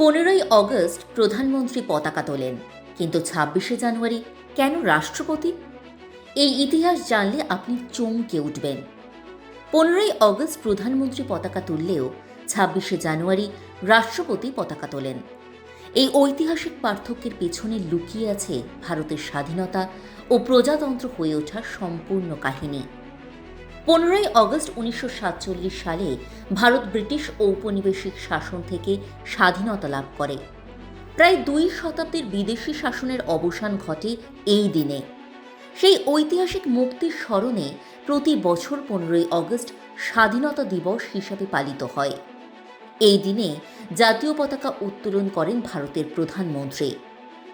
পনেরোই অগস্ট প্রধানমন্ত্রী পতাকা তোলেন, কিন্তু ছাব্বিশে জানুয়ারি কেন রাষ্ট্রপতি? এই ইতিহাস জানলে আপনি চমকে উঠবেন। পনেরোই অগস্ট প্রধানমন্ত্রী পতাকা তুললেও ছাব্বিশে জানুয়ারি রাষ্ট্রপতি পতাকা তোলেন। এই ঐতিহাসিক পার্থক্যের পেছনে লুকিয়ে আছে ভারতের স্বাধীনতা ও প্রজাতন্ত্র হয়ে ওঠার সম্পূর্ণ কাহিনী। পনেরোই অগস্ট উনিশশো সাতচল্লিশ সালে ভারত ব্রিটিশ ঔপনিবেশিক শাসন থেকে স্বাধীনতা লাভ করে। প্রায় দুই শতাব্দীর বিদেশি শাসনের অবসান ঘটে এই দিনে। সেই ঐতিহাসিক মুক্তির স্মরণে প্রতি বছর পনেরোই অগস্ট স্বাধীনতা দিবস হিসাবে পালিত হয়। এই দিনে জাতীয় পতাকা উত্তোলন করেন ভারতের প্রধানমন্ত্রী।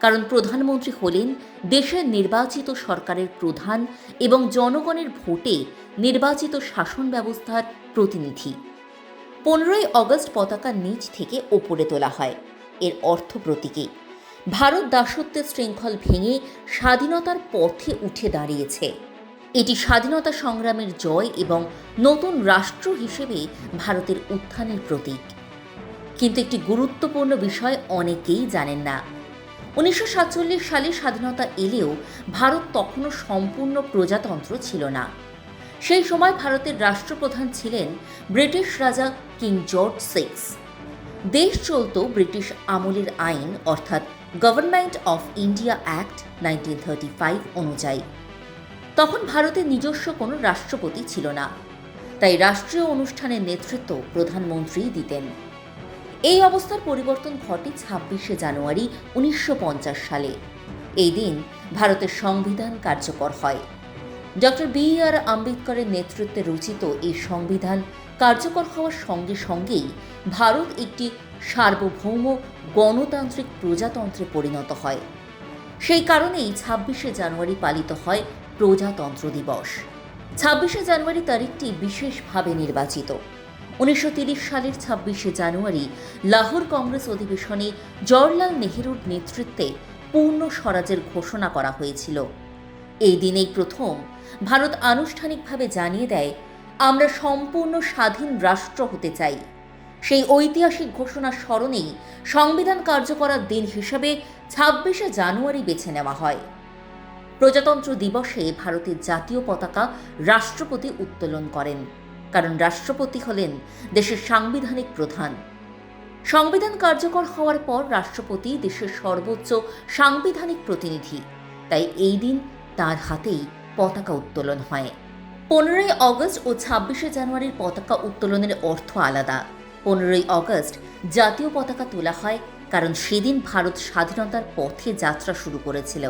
কারণ প্রধানমন্ত্রী হলেন দেশের নির্বাচিত সরকারের প্রধান এবং জনগণের ভোটে নির্বাচিত শাসন ব্যবস্থার প্রতিনিধি। পনেরোই অগস্ট পতাকা নিচ থেকে ওপরে তোলা হয়। এর অর্থ প্রতীকী। ভারত দাসত্বের শৃঙ্খল ভেঙে স্বাধীনতার পথে উঠে দাঁড়িয়েছে। এটি স্বাধীনতা সংগ্রামের জয় এবং নতুন রাষ্ট্র হিসেবে ভারতের উত্থানের প্রতীক। কিন্তু একটি গুরুত্বপূর্ণ বিষয় অনেকেই জানেন না। উনিশশো সাতচল্লিশ সালে স্বাধীনতা এলেও ভারত তখনও সম্পূর্ণ প্রজাতন্ত্র ছিল না। সেই সময় ভারতের রাষ্ট্রপ্রধান ছিলেন ব্রিটিশ রাজা কিং জর্জ সিক্স। দেশ চলত ব্রিটিশ আমলের আইন, অর্থাৎ government of India act nineteen thirty অনুযায়ী। তখন ভারতের নিজস্ব কোনো রাষ্ট্রপতি ছিল না। তাই রাষ্ট্রীয় অনুষ্ঠানের নেতৃত্ব প্রধানমন্ত্রীই দিতেন। এই অবস্থার পরিবর্তন ঘটে ছাব্বিশে জানুয়ারি উনিশশো পঞ্চাশ সালে। এই দিন ভারতের সংবিধান কার্যকর হয়। ডক্টর বি আর আম্বেদকরের নেতৃত্বে রচিত এই সংবিধান কার্যকর হওয়ার সঙ্গে সঙ্গেই ভারত একটি সার্বভৌম গণতান্ত্রিক প্রজাতন্ত্রে পরিণত হয়। সেই কারণেই ছাব্বিশে জানুয়ারি পালিত হয় প্রজাতন্ত্র দিবস। ছাব্বিশে জানুয়ারি তারিখটি বিশেষভাবে নির্বাচিত। উনিশশো সালের ছাব্বিশে জানুয়ারি লাহোর কংগ্রেস অধিবেশনে জওয়াহরলাল নেহেরুর নেতৃত্বে পূর্ণ স্বরাজের ঘোষণা করা হয়েছিল। এই দিনেই প্রথম ভারত আনুষ্ঠানিকভাবে জানিয়ে দেয়, আমরা সম্পূর্ণ স্বাধীন রাষ্ট্র হতে চাই। সেই ঐতিহাসিক ঘোষণার স্মরণেই সংবিধান কার্যকরার দিন হিসাবে ছাব্বিশে জানুয়ারি বেছে নেওয়া হয়। প্রজাতন্ত্র দিবসে ভারতের জাতীয় পতাকা রাষ্ট্রপতি উত্তোলন করেন। কারণ রাষ্ট্রপতি হলেন দেশের সাংবিধানিক প্রধান। সংবিধান কার্যকর হওয়ার পর রাষ্ট্রপতি দেশের সর্বোচ্চ সাংবিধানিক প্রতিনিধি। তাই এই দিন তার হাতেই পতাকা উত্তোলন হয়। পনেরোই অগস্ট ও ছাব্বিশে জানুয়ারির পতাকা উত্তোলনের অর্থ আলাদা। পনেরোই অগস্ট জাতীয় পতাকা তোলা হয় কারণ সেদিন ভারত স্বাধীনতার পথে যাত্রা শুরু করেছিল।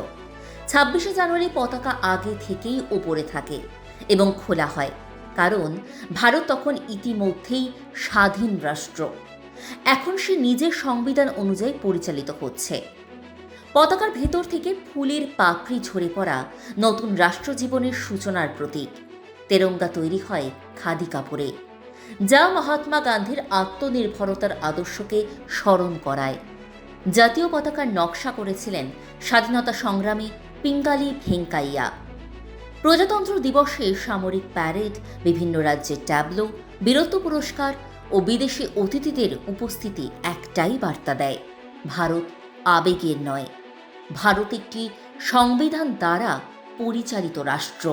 ছাব্বিশে জানুয়ারি পতাকা আগে থেকেই ওপরে থাকে এবং খোলা হয়। কারণ ভারত তখন ইতিমধ্যেই স্বাধীন রাষ্ট্র। এখন সে নিজের সংবিধান অনুযায়ী পরিচালিত হচ্ছে। পতাকার ভেতর থেকে ফুলের পাপড়ি ঝরে পড়া নতুন রাষ্ট্রজীবনের সূচনার প্রতীক। তেরঙ্গা তৈরি হয় খাদি কাপড়ে, যা মহাত্মা গান্ধীর আত্মনির্ভরতার আদর্শকে স্মরণ করায়। জাতীয় পতাকার নকশা করেছিলেন স্বাধীনতা সংগ্রামী পিঙ্গালি ভেঙ্কাইয়া। প্রজাতন্ত্র দিবসে সামরিক প্যারেড, বিভিন্ন রাজ্যের ট্যাবলো, বীরত্ব পুরস্কার ও বিদেশি অতিথিদের উপস্থিতি একটাই বার্তা দেয়, ভারত আবেগের নয়। ভারত একটি সংবিধান দ্বারা পরিচালিত রাষ্ট্র।